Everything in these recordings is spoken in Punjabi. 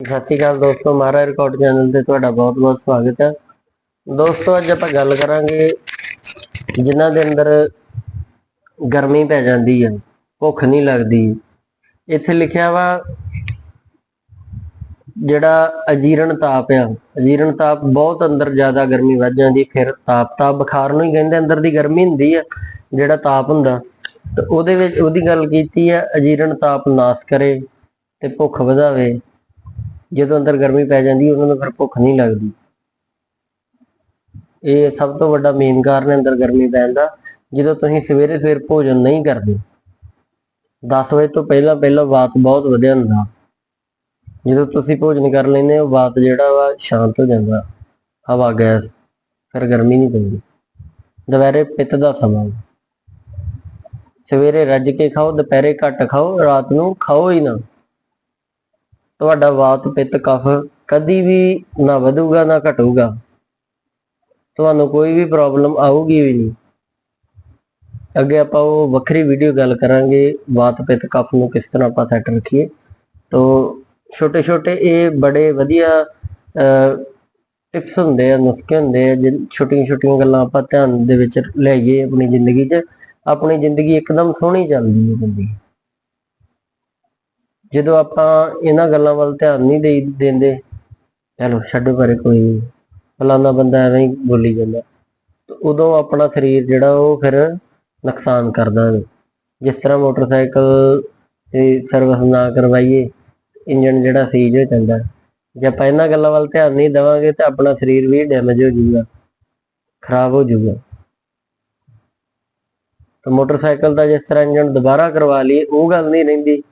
ਸਤਿ ਸ਼੍ਰੀ ਅਕਾਲ ਦੋਸਤੋ, ਮਾਰਾ ਰਿਕਾਰਡ ਚੈਨਲ ਤੇ ਤੁਹਾਡਾ ਬਹੁਤ-ਬਹੁਤ ਸਵਾਗਤ ਹੈ। ਦੋਸਤੋ, ਅੱਜ ਆਪਾਂ ਗੱਲ ਕਰਾਂਗੇ ਜਿਨ੍ਹਾਂ ਦੇ ਅੰਦਰ ਗਰਮੀ ਪੈ ਜਾਂਦੀ ਹੈ, ਭੁੱਖ ਨਹੀਂ ਲੱਗਦੀ। ਇੱਥੇ ਲਿਖਿਆ ਵਾ, ਜਿਹੜਾ ਅਜੀਰਨ ਤਾਪ ਆ, ਅਜੀਰਨ ਤਾਪ ਬਹੁਤ ਅੰਦਰ ਜ਼ਿਆਦਾ ਗਰਮੀ ਵੱਧ ਜਾਂਦੀ ਫਿਰ ਤਾਪ ਤਾਪ ਬੁਖਾਰ ਨੂੰ ਹੀ ਕਹਿੰਦੇ, ਅੰਦਰ ਦੀ ਗਰਮੀ ਹੁੰਦੀ ਆ ਜਿਹੜਾ ਤਾਪ ਹੁੰਦਾ। ਤੇ ਉਹਦੇ ਵਿੱਚ ਉਹਦੀ ਗੱਲ ਕੀਤੀ ਆ ਅਜੀਰਨ ਤਾਪ ਨਾਸ ਕਰੇ ਤੇ ਭੁੱਖ ਵਧਾਵੇ। ਜਦੋਂ ਅੰਦਰ ਗਰਮੀ ਪੈ ਜਾਂਦੀ, ਉਹਨਾਂ ਨੂੰ ਫਿਰ ਭੁੱਖ ਨਹੀਂ ਲੱਗਦੀ। ਇਹ ਸਭ ਤੋਂ ਵੱਡਾ ਮੇਨ ਕਾਰਨ ਹੈ ਅੰਦਰ ਗਰਮੀ ਪੈਣ ਦਾ। ਜਦੋਂ ਤੁਸੀਂ ਸਵੇਰੇ ਸਵੇਰ ਭੋਜਨ ਨਹੀਂ ਕਰਦੇ 10 ਵਜੇ ਤੋਂ ਪਹਿਲਾਂ ਪਹਿਲਾਂ ਵਾਤ ਬਹੁਤ ਵਧੀਆ ਹੁੰਦਾ। ਜਦੋਂ ਤੁਸੀਂ ਭੋਜਨ ਕਰ ਲੈਂਦੇ ਹੋ ਵਾਤ ਜਿਹੜਾ ਵਾ ਸ਼ਾਂਤ ਹੋ ਜਾਂਦਾ। ਹਵਾ, ਗੈਸ, ਫਿਰ ਗਰਮੀ ਨਹੀਂ ਪੈਂਦੀ। ਦੁਪਹਿਰੇ ਪਿੱਤ ਦਾ ਸਮਾਂ। ਸਵੇਰੇ ਰੱਜ ਕੇ ਖਾਓ, ਦੁਪਹਿਰੇ ਘੱਟ ਖਾਓ, ਰਾਤ ਨੂੰ ਖਾਓ ਹੀ ਨਾ। ਤੁਹਾਡਾ ਵਾਤ ਪਿੱਤ ਕਫ ਕਦੀ ਵੀ ਨਾ ਵਧੂਗਾ, ਨਾ ਘਟੂਗਾ। ਤੁਹਾਨੂੰ ਕੋਈ ਵੀ ਪ੍ਰੋਬਲਮ ਆਊਗੀ ਵੀ ਨਹੀਂ। ਅੱਗੇ ਆਪਾਂ ਉਹ ਵੱਖਰੀ ਵੀਡੀਓ ਗੱਲ ਕਰਾਂਗੇ ਵਾਤ ਪਿੱਤ ਕਫ ਨੂੰ ਕਿਸ ਤਰ੍ਹਾਂ ਆਪਾਂ ਸੈੱਟ ਰੱਖੀਏ। ਤੋ ਛੋਟੇ ਛੋਟੇ ਇਹ ਬੜੇ ਵਧੀਆ ਟਿਪਸ ਹੁੰਦੇ ਆ, ਨੁਸਖੇ ਹੁੰਦੇ ਆ ਜਿਨ ਛੋਟੀਆਂ ਛੋਟੀਆਂ ਗੱਲਾਂ ਆਪਾਂ ਧਿਆਨ ਦੇ ਵਿੱਚ ਲਿਆਈਏ ਆਪਣੀ ਜ਼ਿੰਦਗੀ 'ਚ। ਆਪਣੀ ਜ਼ਿੰਦਗੀ ਇੱਕਦਮ ਸੋਹਣੀ ਚੱਲਦੀ ਹੈ ਜ਼ਿੰਦਗੀ। ਜਦੋਂ ਆਪਾਂ ਇਹਨਾਂ ਗੱਲਾਂ ਵੱਲ ਧਿਆਨ ਨਹੀਂ ਦੇ ਦਿੰਦੇ ਚਲੋ ਛੱਡੋ ਪਰੇ ਕੋਈ ਨੀ, ਫਲਾਨਾ ਬੰਦਾ ਐਵੇਂ ਹੀ ਬੋਲੀ ਜਾਂਦਾ। ਉਦੋਂ ਆਪਣਾ ਸਰੀਰ ਜਿਹੜਾ ਉਹ ਫਿਰ ਨੁਕਸਾਨ ਕਰਦਾ ਹੈ ਜਿਸ ਤਰ੍ਹਾਂ ਮੋਟਰਸਾਈਕਲ ਦੀ ਸਰਵਿਸ ਨਾ ਕਰਵਾਈਏ ਇੰਜਨ ਜਿਹੜਾ ਸੀਜ ਹੋ ਜਾਂਦਾ। ਜੇ ਆਪਾਂ ਇਹਨਾਂ ਗੱਲਾਂ ਵੱਲ ਧਿਆਨ ਨਹੀਂ ਦੇਵਾਂਗੇ ਤਾਂ ਆਪਣਾ ਸਰੀਰ ਵੀ ਡੈਮੇਜ ਹੋ ਜਾਊਗਾ ਖਰਾਬ ਹੋ ਜਾਊਗਾ। ਤਾਂ ਮੋਟਰਸਾਈਕਲ ਦਾ ਜਿਸ ਤਰ੍ਹਾਂ ਇੰਜਨ ਦੁਬਾਰਾ ਕਰਵਾ ਲਈਏ ਉਹ ਗੱਲ ਨਹੀਂ ਰਹਿੰਦੀ।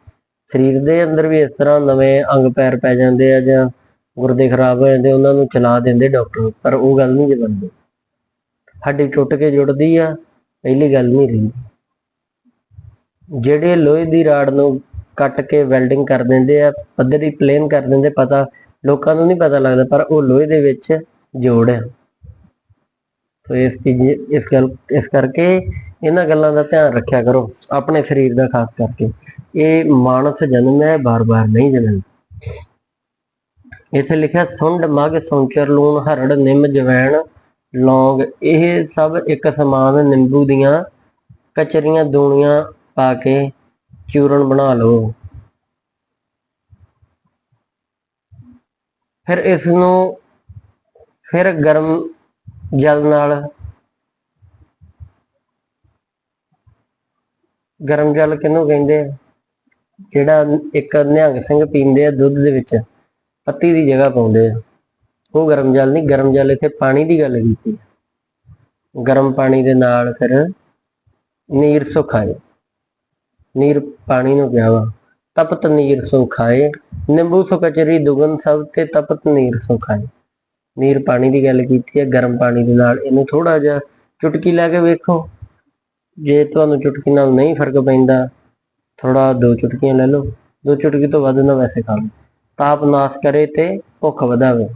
ਸਰੀਰ ਦੇ ਅੰਦਰ ਵੀ ਇਸ ਤਰ੍ਹਾਂ ਨਵੇਂ ਅੰਗ ਪੈਰ ਪੈ ਜਾਂਦੇ ਆ ਜਾਂ ਗੁਰਦੇ ਖਰਾਬ ਹੋ ਜਾਂਦੇ, ਉਹਨਾਂ ਨੂੰ ਚਲਾ ਦਿੰਦੇ ਡਾਕਟਰ। ਪਰ ਉਹ ਗੱਲ ਨਹੀਂ ਜੇ ਹੱਡੀ ਟੁੱਟ ਕੇ ਜੁੜਦੀ ਆ, ਪਹਿਲੀ ਗੱਲ ਨਹੀਂ ਰਹਿੰਦੀ। ਜਿਹੜੇ ਲੋਹੇ ਦੀ ਰਾੜ ਨੂੰ ਕੱਟ ਕੇ ਵੈਲਡਿੰਗ ਕਰ ਦਿੰਦੇ ਆ, ਪੱਧਰੀ ਪਲੇਨ ਕਰ ਦਿੰਦੇ, ਪਤਾ ਲੋਕਾਂ ਨੂੰ ਨਹੀਂ ਪਤਾ ਲੱਗਦਾ, ਪਰ ਉਹ ਲੋਹੇ ਦੇ ਵਿੱਚ ਜੋੜ ਹੈ ਤੋ ਇਸ ਇਸ ਗੱਲ, ਇਸ ਕਰਕੇ ਇਹਨਾਂ ਗੱਲਾਂ ਦਾ ਧਿਆਨ ਰੱਖਿਆ ਕਰੋ, ਆਪਣੇ ਸਰੀਰ ਦਾ ਖਾਸ ਕਰਕੇ। ਇਹ ਮਾਨਸ ਜਨਮ ਹੈ, ਬਾਰ-ਬਾਰ ਨਹੀਂ ਜਨਮ। ਇੱਥੇ ਲਿਖਿਆ, ਸੁੰਡ, ਮਗ, ਸੌਂਚਰ, ਲੂਣ, ਹਰੜ, ਨਿੰਮ, ਜਵੈਣ, ਲੌਂਗ, ਇਹ ਸਭ ਇੱਕ ਸਮਾਨ ਨਿੰਬੂ ਦੀਆਂ ਕਚਰੀਆਂ, ਦੂਣੀਆਂ ਪਾ ਕੇ ਚੂਰਨ ਬਣਾ ਲਓ। ਫਿਰ ਇਸ ਨੂੰ ਫਿਰ ਗਰਮ ਜਲ ਨਾਲ ਗਰਮ ਜਲ ਕਿਹਨੂੰ ਕਹਿੰਦੇ ਆ? ਜਿਹੜਾ ਇੱਕ ਨਿਹੰਗ ਸਿੰਘ ਪੀਂਦੇ ਆ ਦੁੱਧ ਦੇ ਵਿੱਚ, ਪੱਤੀ ਦੀ ਜਗ੍ਹਾ ਪਾਉਂਦੇ ਆ। ਉਹ ਗਰਮ ਜਲ ਨਹੀਂ, ਗਰਮ ਜਲ ਇੱਥੇ ਪਾਣੀ ਦੀ ਗੱਲ ਕੀਤੀ। ਗਰਮ ਪਾਣੀ ਦੇ ਨਾਲ ਫਿਰ ਨੀਰ ਸੁਖਾਏ ਨੀਰ ਪਾਣੀ ਨੂੰ ਪਿਆ ਵਾ, ਤਪਤ ਨੀਰ ਸੁਖਾਏ ਨਿੰਬੂ ਸੁਕਚਰੀ ਦੁਗਨ ਸਭ ਤੇ ਤਪਤ ਨੀਰ ਸੁਖਾਏ ਨੀਰ ਪਾਣੀ ਦੀ ਗੱਲ ਕੀਤੀ ਹੈ, ਗਰਮ ਪਾਣੀ ਦੇ ਨਾਲ ਇਹਨੂੰ ਥੋੜਾ ਜਿਹਾ ਚੁਟਕੀ ਲਾ ਕੇ ਵੇਖੋ। ਜੇ ਤੁਹਾਨੂੰ ਚੁਟਕੀ ਨਾਲ ਨਹੀਂ ਫ਼ਰਕ ਪੈਂਦਾ ਥੋੜਾ ਦੋ ਚੁਟਕੀਆਂ ਲੈ ਲਓ। ਦੋ ਚੁਟਕੀ ਤੋਂ ਵੱਧ ਨਾ ਵੈਸੇ ਖਾ ਲਓ। ਤਾਪ ਨਾਸ ਕਰੇ ਤੇ ਭੁੱਖ ਵਧਾਵੇ।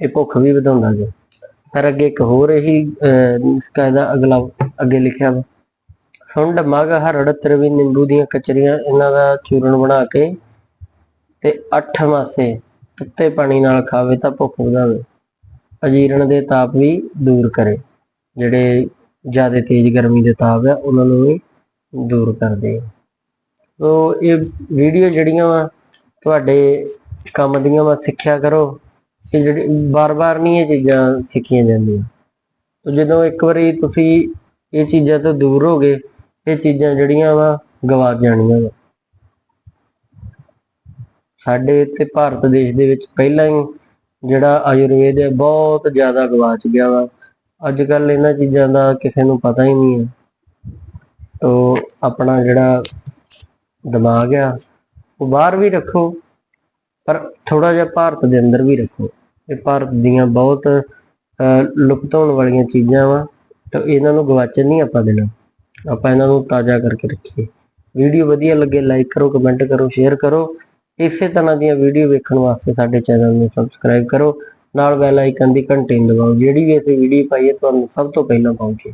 ਇਹ ਭੁੱਖ ਵੀ ਵਧਾਉਂਦਾ ਜੀ। ਫਿਰ ਅੱਗੇ ਇੱਕ ਹੋਰ ਇਹੀ ਕਾਇਦਾ ਅਗਲਾ, ਅੱਗੇ ਲਿਖਿਆ ਵਾ। ਸੁੰਡ ਮਗ ਹਰੜ ਤਰਵੀ ਨਿੰਬੂ ਦੀਆਂ ਕਚਰੀਆਂ ਇਹਨਾਂ ਦਾ ਚੂਰਨ ਬਣਾ ਕੇ ਤੇ ਅੱਠ ਮਾਸੇ ਤੱਤੇ ਪਾਣੀ ਨਾਲ ਖਾਵੇ ਤਾਂ ਭੁੱਖ ਵਧਾਵੇ। ਅਜੀਰਣ ਦੇ ਤਾਪ ਵੀ ਦੂਰ ਕਰੇ, ਜਿਹੜੇ ਜ਼ਿਆਦਾ ਤੇਜ਼ ਗਰਮੀ ਦੇ ਤਾਪ ਆ, ਉਹਨਾਂ ਨੂੰ ਵੀ ਦੂਰ ਕਰਦੇ ਸੋ ਇਹ ਵੀਡੀਓ ਜਿਹੜੀਆਂ ਵਾ, ਤੁਹਾਡੇ ਕੰਮ ਦੀਆਂ ਵਾ, ਸਿੱਖਿਆ ਕਰੋ। ਇਹ ਜਿਹੜੀ ਬਾਰ-ਬਾਰ ਨਹੀਂ ਇਹ ਚੀਜ਼ਾਂ ਸਿੱਖੀਆਂ ਜਾਂਦੀਆਂ। ਤੇ ਜਦੋਂ ਇੱਕ ਵਾਰੀ ਤੁਸੀਂ ਇਹ ਚੀਜ਼ਾਂ ਤੋਂ ਦੂਰ ਹੋ ਗਏ ਇਹ ਚੀਜ਼ਾਂ ਜਿਹੜੀਆਂ ਵਾ ਗਵਾਚ ਜਾਣੀਆਂ ਵਾ। ਸਾਡੇ ਇੱਥੇ ਭਾਰਤ ਦੇਸ਼ ਦੇ ਵਿੱਚ ਪਹਿਲਾਂ ਹੀ ਜਿਹੜਾ ਆਯੁਰਵੇਦ ਹੈ, ਬਹੁਤ ਜ਼ਿਆਦਾ ਗਵਾਚ ਗਿਆ ਵਾ। ਅੱਜ ਕੱਲ ਇਹਨਾਂ ਚੀਜ਼ਾਂ ਦਾ ਕਿਸੇ ਨੂੰ ਪਤਾ ਹੀ ਨਹੀਂ ਹੈ। ਤੋ ਆਪਣਾ ਜਿਹੜਾ ਦਿਮਾਗ ਆ, ਉਹ ਬਾਹਰ ਵੀ ਰੱਖੋ, ਪਰ ਥੋੜਾ ਜਿਹਾ ਭਾਰਤ ਦੇ ਅੰਦਰ ਵੀ ਰੱਖੋ। ਇਹ ਭਾਰਤ ਦੀਆਂ ਬਹੁਤ ਲੁਪਤ ਹੋਣ ਵਾਲੀਆਂ ਚੀਜ਼ਾਂ ਵਾ, ਤਾਂ ਇਹਨਾਂ ਨੂੰ ਗਵਾਚਣ ਨਹੀਂ ਆਪਾਂ ਦੇਣਾ। ਆਪਾਂ ਇਹਨਾਂ ਨੂੰ ਤਾਜ਼ਾ ਕਰਕੇ ਰੱਖੀਏ। ਵੀਡੀਓ ਵਧੀਆ ਲੱਗੇ ਲਾਈਕ ਕਰੋ ਕਮੈਂਟ ਕਰੋ ਸ਼ੇਅਰ ਕਰੋ। ਇਸੇ ਤਰ੍ਹਾਂ ਦੀਆਂ ਵੀਡੀਓ ਵੇਖਣ ਵਾਸਤੇ ਸਾਡੇ ਚੈਨਲ ਨੂੰ ਸਬਸਕ੍ਰਾਈਬ ਕਰੋ। ਨਾਲ ਬੈਲ ਆਈਕਨ ਦੀ ਘੰਟੀ ਨੂੰ ਦਬਾਓ ਜਿਹੜੀ ਵੀ ਅਸੀਂ ਵੀਡੀਓ ਪਾਈਏ ਤੁਹਾਨੂੰ ਸਭ ਤੋਂ ਪਹਿਲਾਂ ਪਹੁੰਚੇ